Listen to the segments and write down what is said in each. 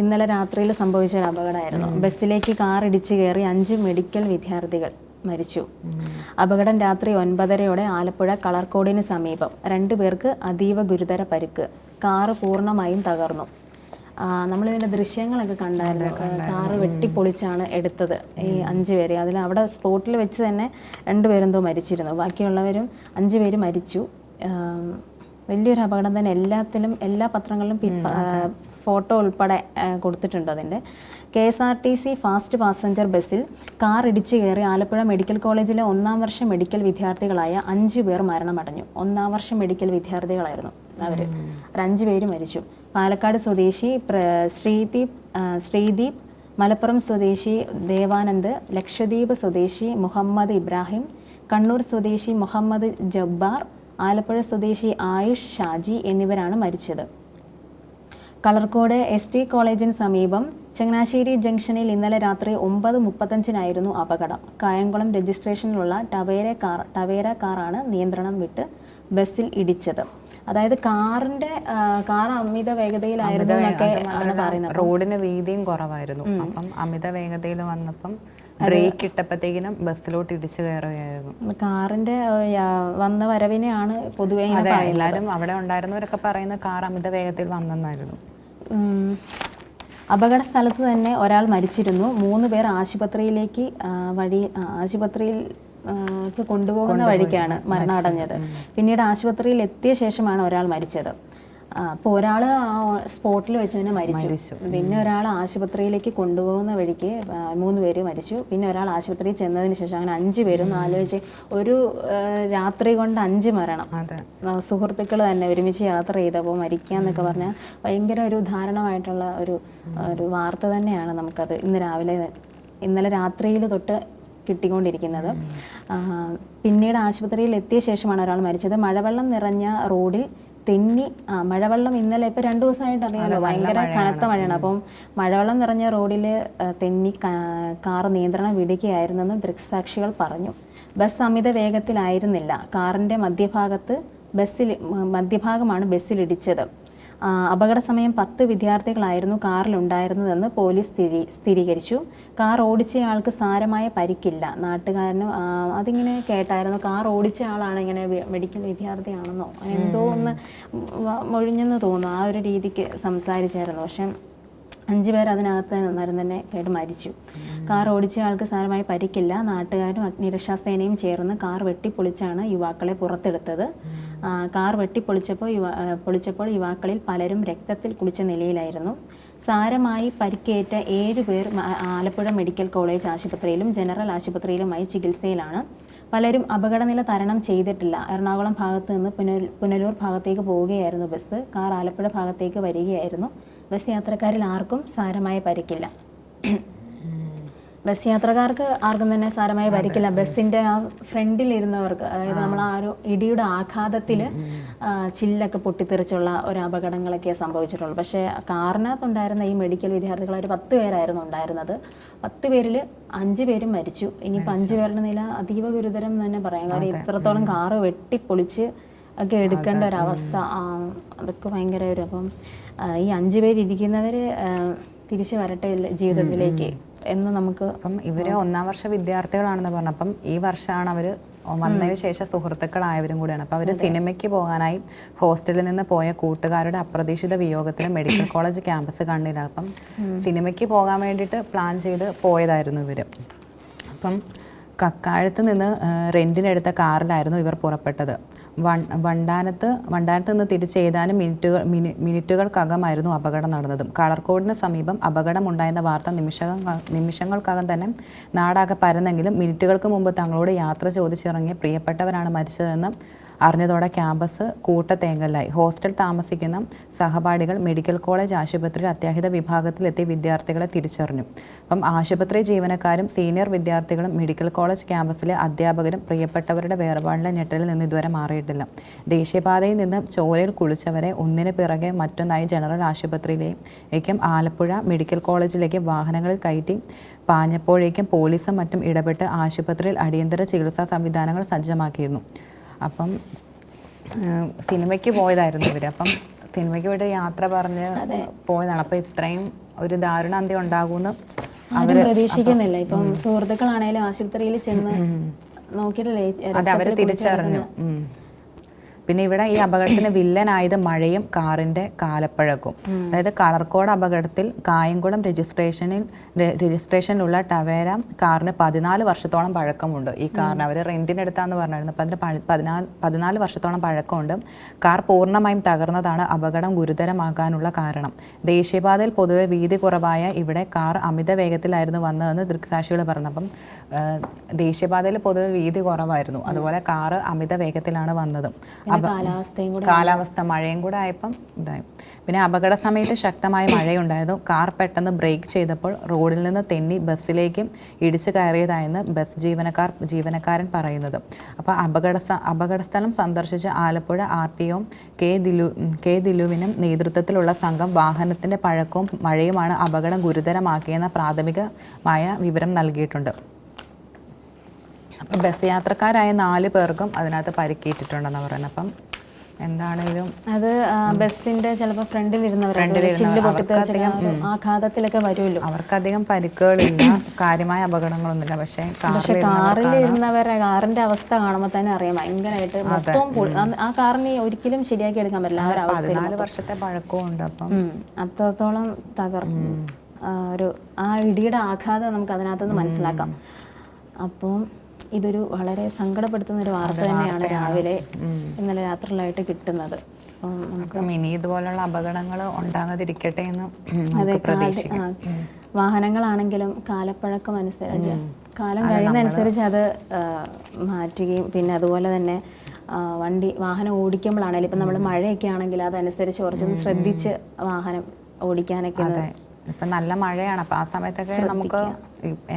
ഇന്നലെ രാത്രിയിൽ സംഭവിച്ച ഒരു അപകടമായിരുന്നു. ബസ്സിലേക്ക് കാർ ഇടിച്ച് കയറി അഞ്ച് മെഡിക്കൽ വിദ്യാർത്ഥികൾ മരിച്ചു. അപകടം രാത്രി ഒൻപതരയോടെ ആലപ്പുഴ കളർക്കോടിന് സമീപം. രണ്ടു പേർക്ക് അതീവ ഗുരുതര പരിക്ക്. കാറ് പൂർണമായും തകർന്നു. നമ്മളിതിന്റെ ദൃശ്യങ്ങളൊക്കെ കണ്ടായിരുന്നു. കാറ് വെട്ടിപ്പൊളിച്ചാണ് എടുത്തത് ഈ അഞ്ച് പേര്. അതിൽ അവിടെ സ്പോട്ടിൽ വെച്ച് തന്നെ രണ്ടുപേരെന്തോ മരിച്ചിരുന്നു. ബാക്കിയുള്ളവരും അഞ്ച് പേര് മരിച്ചു. വലിയൊരു അപകടം തന്നെ എല്ലാത്തിലും എല്ലാ പത്രങ്ങളിലും ഫോട്ടോ ഉൾപ്പെടെ കൊടുത്തിട്ടുണ്ട് അതിന്റെ. K S R T C fast passenger ബസ്സിൽ കാർ ഇടിച്ചു കയറി ആലപ്പുഴ മെഡിക്കൽ കോളേജിലെ ഒന്നാം വർഷ മെഡിക്കൽ വിദ്യാർത്ഥികളായ അഞ്ച് പേർ മരണമടഞ്ഞു. ഒന്നാം വർഷ മെഡിക്കൽ വിദ്യാർത്ഥികളായിരുന്നു അവർ അഞ്ച് പേര് മരിച്ചു. പാലക്കാട് സ്വദേശി പ്ര- ശ്രീദീപ് ശ്രീദീപ് മലപ്പുറം സ്വദേശി ദേവാനന്ദ് ലക്ഷദ്വീപ് സ്വദേശി മുഹമ്മദ് ഇബ്രാഹിം കണ്ണൂർ സ്വദേശി മുഹമ്മദ് ജബ്ബാർ ആലപ്പുഴ സ്വദേശി ആയുഷ് ഷാജി എന്നിവരാണ് മരിച്ചത്. കളർക്കോട് എസ് ടി കോളേജിന് സമീപം ചങ്ങനാശ്ശേരി ജംഗ്ഷനിൽ ഇന്നലെ രാത്രി ഒമ്പത് മുപ്പത്തഞ്ചിനായിരുന്നു അപകടം. കായംകുളം രജിസ്ട്രേഷനിലുള്ള ടവേര കാർ ടവേര കാറാണ് നിയന്ത്രണം വിട്ട് ബസ്സിൽ ഇടിച്ചത്. അതായത് കാറിന്റെ കാർ അമിത വേഗതയിലായിരുന്നു എന്നൊക്കെ ആണ് പറയുന്നത്. റോഡിന് വീതിയും കുറവായിരുന്നു. അപ്പം അമിത വേഗതയിൽ വന്നപ്പം ബ്രേക്ക് ഇട്ടപ്പോഴത്തേക്കിനും ബസ്സിലോട്ട് ഇടിച്ചു കയറുകയായിരുന്നു. കാറിന്റെ വന്ന വരവിനെയാണ് പൊതുവെ എല്ലാരും എല്ലാവരും അവിടെ ഉണ്ടായിരുന്നവരൊക്കെ പറയുന്ന കാർ അമിത വേഗത്തിൽ വന്നെന്നായിരുന്നു. അപകട സ്ഥലത്ത് തന്നെ ഒരാൾ മരിച്ചിരുന്നു. മൂന്ന് പേർ ആശുപത്രിയിലേക്ക് വഴി ആശുപത്രിയിൽ കൊണ്ടുപോകുന്ന വഴിക്കാണ് മരണമടഞ്ഞത് പിന്നീട് ആശുപത്രിയിൽ എത്തിയ ശേഷമാണ് ഒരാൾ മരിച്ചത്. അപ്പോൾ ഒരാൾ സ്പോട്ടിൽ വെച്ച് തന്നെ മരിച്ചു. പിന്നെ ഒരാൾ ആശുപത്രിയിലേക്ക് കൊണ്ടുപോകുന്ന വഴിക്ക് മൂന്ന് പേര് മരിച്ചു. പിന്നെ ഒരാൾ ആശുപത്രിയിൽ ചെന്നതിന് ശേഷം അങ്ങനെ അഞ്ച് പേരും ആലോചിച്ച് ഒരു രാത്രി കൊണ്ട് അഞ്ച് മരണം. സുഹൃത്തുക്കൾ തന്നെ ഒരുമിച്ച് യാത്ര ചെയ്തപ്പോൾ മരിക്കുക എന്നൊക്കെ പറഞ്ഞാൽ ഭയങ്കര ഒരു ഉദാഹരണമായിട്ടുള്ള ഒരു ഒരു വാർത്ത തന്നെയാണ് നമുക്കത് ഇന്ന് രാവിലെ ഇന്നലെ രാത്രിയിൽ തൊട്ട് കിട്ടിക്കൊണ്ടിരിക്കുന്നത്. പിന്നീട് ആശുപത്രിയിൽ എത്തിയ ശേഷമാണ് ഒരാൾ മരിച്ചത്. മഴവെള്ളം നിറഞ്ഞ റോഡിൽ തെന്നി ആ മഴവെള്ളം ഇന്നലെ ഇപ്പൊ രണ്ട് ദിവസമായിട്ട് അറിയാമല്ലോ ഭയങ്കര കനത്ത മഴയാണ്. അപ്പം മഴവെള്ളം നിറഞ്ഞ റോഡിൽ തെന്നി കാർ നിയന്ത്രണം വിടുകയായിരുന്നെന്ന് ദൃക്സാക്ഷികൾ പറഞ്ഞു. ബസ് അമിത വേഗത്തിലായിരുന്നില്ല. കാറിന്റെ മധ്യഭാഗത്ത് ബസ്സിൽ മധ്യഭാഗമാണ് ബസ്സിലിടിച്ചത്. അപകട സമയം പത്ത് വിദ്യാർത്ഥികളായിരുന്നു കാറിലുണ്ടായിരുന്നതെന്ന് പോലീസ് സ്ഥിരീ സ്ഥിരീകരിച്ചു. കാർ ഓടിച്ചയാൾക്ക് സാരമായ പരിക്കില്ല. നാട്ടുകാരനും അതിങ്ങനെ കേട്ടായിരുന്നു കാർ ഓടിച്ച ആളാണ് ഇങ്ങനെ മെഡിക്കൽ വിദ്യാർത്ഥിയാണെന്നോ? എന്തോ ഒന്ന് മൊഴിഞ്ഞെന്ന് തോന്നുന്നു. ആ ഒരു രീതിക്ക് സംസാരിച്ചായിരുന്നു. പക്ഷെ അഞ്ചു പേർ അതിനകത്ത് നിന്നായിരുന്നു തന്നെ കേട്ട് മരിച്ചു. കാർ ഓടിച്ച ആൾക്ക് സാരമായി പരിക്കില്ല. നാട്ടുകാരും അഗ്നിരക്ഷാസേനയും ചേർന്ന് കാർ വെട്ടിപ്പൊളിച്ചാണ് യുവാക്കളെ പുറത്തെടുത്തത്. കാർ വെട്ടിപ്പൊളിച്ചപ്പോൾ യുവാ പൊളിച്ചപ്പോൾ യുവാക്കളിൽ പലരും രക്തത്തിൽ കുളിച്ച നിലയിലായിരുന്നു. സാരമായി പരിക്കേറ്റ ഏഴ് പേർ ആലപ്പുഴ മെഡിക്കൽ കോളേജ് ആശുപത്രിയിലും ജനറൽ ആശുപത്രിയിലുമായി ചികിത്സയിലാണ്. പലരും അപകടനില തരണം ചെയ്തിട്ടില്ല. എറണാകുളം ഭാഗത്ത് നിന്ന് പുനൽ പുനലൂർ ഭാഗത്തേക്ക് പോവുകയായിരുന്നു ബസ്. കാർ ആലപ്പുഴ ഭാഗത്തേക്ക് വരികയായിരുന്നു. ബസ് യാത്രക്കാരിൽ ആർക്കും സാരമായ പരിക്കില്ല. ബസ് യാത്രക്കാർക്ക് ആർക്കും തന്നെ സാരമായി പരിക്കില്ല ബസ്സിന്റെ ആ ഫ്രണ്ടിൽ ഇരുന്നവർക്ക് അതായത് നമ്മൾ ആ ഒരു ഇടിയുടെ ആഘാതത്തിൽ ചില്ലൊക്കെ പൊട്ടിത്തെറിച്ചുള്ള ഒരു അപകടങ്ങളൊക്കെ സംഭവിച്ചിട്ടുള്ളൂ. പക്ഷേ കാറിനകത്തുണ്ടായിരുന്ന ഈ മെഡിക്കൽ വിദ്യാർത്ഥികൾ ഒരു പത്ത് പേരായിരുന്നു ഉണ്ടായിരുന്നത്. പത്ത് പേരിൽ അഞ്ച് പേരും മരിച്ചു. ഇനിയിപ്പോൾ അഞ്ച് പേരുടെ നില അതീവ ഗുരുതരം എന്ന് തന്നെ പറയാം. കാര്യം ഇത്രത്തോളം കാറ് വെട്ടിപ്പൊളിച്ച് ഒക്കെ എടുക്കേണ്ട ഒരവസ്ഥ. അവസ്ഥ അതൊക്കെ ഭയങ്കര ഒരു അപ്പം ഈ അഞ്ച് പേരിരിക്കുന്നവർ തിരിച്ചു വരട്ടെ ജീവിതത്തിലേക്ക്. എന്ന് നമുക്ക് അപ്പം ഇവർ ഒന്നാം വർഷ വിദ്യാർത്ഥികളാണെന്ന് പറഞ്ഞു. അപ്പം ഈ വർഷമാണ് അവർ വന്നതിന് ശേഷം സുഹൃത്തുക്കളായവരും കൂടിയാണ്. അപ്പം അവർ സിനിമയ്ക്ക് പോകാനായി ഹോസ്റ്റലിൽ നിന്ന് പോയ കൂട്ടുകാരുടെ അപ്രതീക്ഷിത വിയോഗത്തിന് മെഡിക്കൽ കോളേജ് ക്യാമ്പസ് കണ്ടില്ല അപ്പം സിനിമയ്ക്ക് പോകാൻ വേണ്ടിയിട്ട് പ്ലാൻ ചെയ്ത് പോയതായിരുന്നു ഇവർ അപ്പം കക്കാഴത്ത് നിന്ന് റെന്റിനെടുത്ത റെന്റിനെടുത്ത കാറിലായിരുന്നു ഇവർ പുറപ്പെട്ടത്. വണ്ടാനത്ത് വണ്ടാനത്ത് നിന്ന് തിരിച്ച് ഏതാനും മിനിറ്റുകൾ മിനി മിനിറ്റുകൾക്കകമായിരുന്നു അപകടം നടന്നതും. കളർക്കോടിന് സമീപം അപകടമുണ്ടായെന്ന വാർത്ത നിമിഷ നിമിഷങ്ങൾക്കകം തന്നെ നാടാകെ പരന്നെങ്കിലും മിനിറ്റുകൾക്ക് മുമ്പ് തങ്ങളോട് യാത്ര ചോദിച്ചിറങ്ങിയ പ്രിയപ്പെട്ടവരാണ് മരിച്ചതെന്ന് അറിഞ്ഞതോടെ ക്യാമ്പസ് കൂട്ടത്തേങ്കലായി. ഹോസ്റ്റൽ താമസിക്കുന്ന സഹപാഠികൾ മെഡിക്കൽ കോളേജ് ആശുപത്രിയിൽ അത്യാഹിത വിഭാഗത്തിലെത്തി വിദ്യാർത്ഥികളെ തിരിച്ചറിഞ്ഞു. അപ്പം ആശുപത്രി ജീവനക്കാരും സീനിയർ വിദ്യാർത്ഥികളും മെഡിക്കൽ കോളേജ് ക്യാമ്പസിലെ അധ്യാപകരും പ്രിയപ്പെട്ടവരുടെ വേർപാടിലെ ഞെട്ടലിൽ നിന്ന് ഇതുവരെ മാറിയിട്ടില്ല. ദേശീയപാതയിൽ നിന്ന് ചോരയിൽ കുളിച്ചവരെ ഒന്നിന് പിറകെ മറ്റൊന്നായി ജനറൽ ആശുപത്രിയിലേക്കും ആലപ്പുഴ മെഡിക്കൽ കോളേജിലേക്ക് വാഹനങ്ങളിൽ കയറ്റി പാഞ്ഞപ്പോഴേക്കും പോലീസും മറ്റും ഇടപെട്ട് ആശുപത്രിയിൽ അടിയന്തര ചികിത്സാ സംവിധാനങ്ങൾ സജ്ജമാക്കിയിരുന്നു. അപ്പം സിനിമയ്ക്ക് പോയതായിരുന്നു ഇവർ അപ്പം സിനിമയ്ക്ക് പോയിട്ട് യാത്ര പറഞ്ഞ് പോയതാണ്. അപ്പം ഇത്രയും ഒരു ദാരുണ അന്ത്യം ഉണ്ടാകുമെന്ന് അവർ പ്രതീക്ഷിക്കുന്നില്ല. ഇപ്പം സുഹൃത്തുക്കളാണേലും ആശുപത്രിയിൽ ചെന്ന് നോക്കിയിട്ടില്ല അതെ അവർ തിരിച്ചറിഞ്ഞു. പിന്നെ ഇവിടെ ഈ അപകടത്തിന് വില്ലനായത് മഴയും കാറിന്റെ കാലപ്പഴക്കും അതായത് കളർക്കോട് അപകടത്തിൽ കായംകുളം രജിസ്ട്രേഷനിൽ രജിസ്ട്രേഷനിലുള്ള ടവേര കാറിന് പതിനാല് വർഷത്തോളം പഴക്കമുണ്ട്. ഈ കാറിന് അവർ റെന്റിന് എടുത്താന്ന് പറഞ്ഞിരുന്നു അപ്പം അതിന് പതിനാല് പതിനാല് വർഷത്തോളം പഴക്കമുണ്ട്. കാർ പൂർണമായും തകർന്നതാണ് അപകടം ഗുരുതരമാകാനുള്ള കാരണം. ദേശീയപാതയിൽ പൊതുവെ വീതി കുറവായ ഇവിടെ കാർ അമിത വേഗത്തിലായിരുന്നു വന്നതെന്ന് ദൃക്സാക്ഷികൾ പറഞ്ഞു അപ്പം ദേശീയപാതയിൽ പൊതുവെ വീതി കുറവായിരുന്നു. അതുപോലെ കാറ് അമിത വേഗത്തിലാണ് വന്നത്. കാലാവസ്ഥയും കൂടെ കാലാവസ്ഥ മഴയും കൂടെ ആയപ്പം ഇതായി. പിന്നെ അപകട സമയത്ത് ശക്തമായ മഴയുണ്ടായിരുന്നു. കാർ പെട്ടെന്ന് ബ്രേക്ക് ചെയ്തപ്പോൾ റോഡിൽ നിന്ന് തെന്നി ബസ്സിലേക്കും ഇടിച്ചു കയറിയതായെന്ന് ബസ് ജീവനക്കാർ ജീവനക്കാരൻ പറയുന്നത്. അപ്പോൾ അപകട അപകടസ്ഥലം അപകട സ്ഥലം സന്ദർശിച്ച Alappuzha R T O K Dilu K ദിലുവിനും നേതൃത്വത്തിലുള്ള സംഘം വാഹനത്തിന്റെ പഴക്കവും മഴയുമാണ് അപകടം ഗുരുതരമാക്കിയെന്ന പ്രാഥമികമായ വിവരം നൽകിയിട്ടുണ്ട്. അപ്പം ബസ് യാത്രക്കാരായ നാല് പേർക്കും അതിനകത്ത് പരിക്കേറ്റിട്ടുണ്ടെന്ന് പറയുന്നത്. അപ്പം എന്താണേലും അത് ബസ്സിന്റെ ചിലപ്പോ ഫ്രണ്ടിൽ പൊട്ടിത്തെറിച്ച ആഘാതത്തിലൊക്കെ വരുമല്ലോ. അവർക്കധികം പരിക്കുകളില്ല. കാര്യമായ അപകടങ്ങളൊന്നുമില്ല. പക്ഷേ പക്ഷെ കാറിൽ ഇരുന്നവരെ കാറിന്റെ അവസ്ഥ കാണുമ്പോൾ തന്നെ അറിയാം. ഭയങ്കരമായിട്ട് മൊത്തവും ആ- കാറിനെ ഒരിക്കലും ശരിയാക്കി എടുക്കാൻ പറ്റില്ല. ആ ഒരു പതിനാല് വർഷത്തെ പഴക്കവും ഉണ്ട് അപ്പം. അത്രത്തോളം തകർന്നു ഒരു ആ ഇടിയുടെ ആഘാതം നമുക്ക് അതിനകത്തുനിന്ന് മനസ്സിലാക്കാം. അപ്പം ഇതൊരു വളരെ സങ്കടപ്പെടുത്തുന്ന ഒരു വാർത്ത തന്നെയാണ് രാവിലെ ഇന്നലെ രാത്രിയിലായിട്ട് കിട്ടുന്നത്. അപ്പം ഇനി ഇതുപോലുള്ള അപകടങ്ങൾ ഉണ്ടാകാതിരിക്കട്ടെ എന്ന് പ്രതീക്ഷിക്കാം. വാഹനങ്ങളാണെങ്കിലും കാലപ്പഴക്കം അനുസരിച്ച് കാലം കഴിയുന്നതനുസരിച്ച് അത് മാറ്റുകയും പിന്നെ അതുപോലെ തന്നെ വണ്ടി വാഹനം ഓടിക്കുമ്പോഴാണെങ്കിലും ഇപ്പം നമ്മൾ മഴയൊക്കെ ആണെങ്കിൽ അതനുസരിച്ച് കുറച്ചൊന്ന് ശ്രദ്ധിച്ച് വാഹനം ഓടിക്കാനൊക്കെ ഇപ്പം നല്ല മഴയാണ്. അപ്പം ആ സമയത്തൊക്കെ നമുക്ക്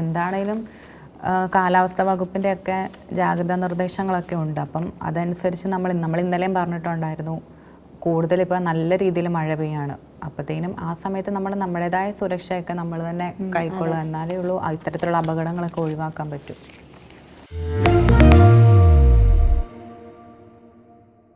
എന്താണേലും കാലാവസ്ഥ വകുപ്പിന്റെ ഒക്കെ ജാഗ്രതാ നിർദ്ദേശങ്ങളൊക്കെ ഉണ്ട്. അപ്പം അതനുസരിച്ച് നമ്മൾ നമ്മൾ ഇന്നലെയും പറഞ്ഞിട്ടുണ്ടായിരുന്നു കൂടുതൽ ഇപ്പോൾ നല്ല രീതിയിൽ മഴ പെയ്യാണ്. അപ്പോഴത്തേനും ആ സമയത്ത് നമ്മൾ നമ്മുടേതായ സുരക്ഷയൊക്കെ നമ്മൾ തന്നെ കൈക്കൊള്ളുക. എന്നാലേ ഉള്ളൂ ഇത്തരത്തിലുള്ള അപകടങ്ങളൊക്കെ ഒഴിവാക്കാൻ പറ്റും.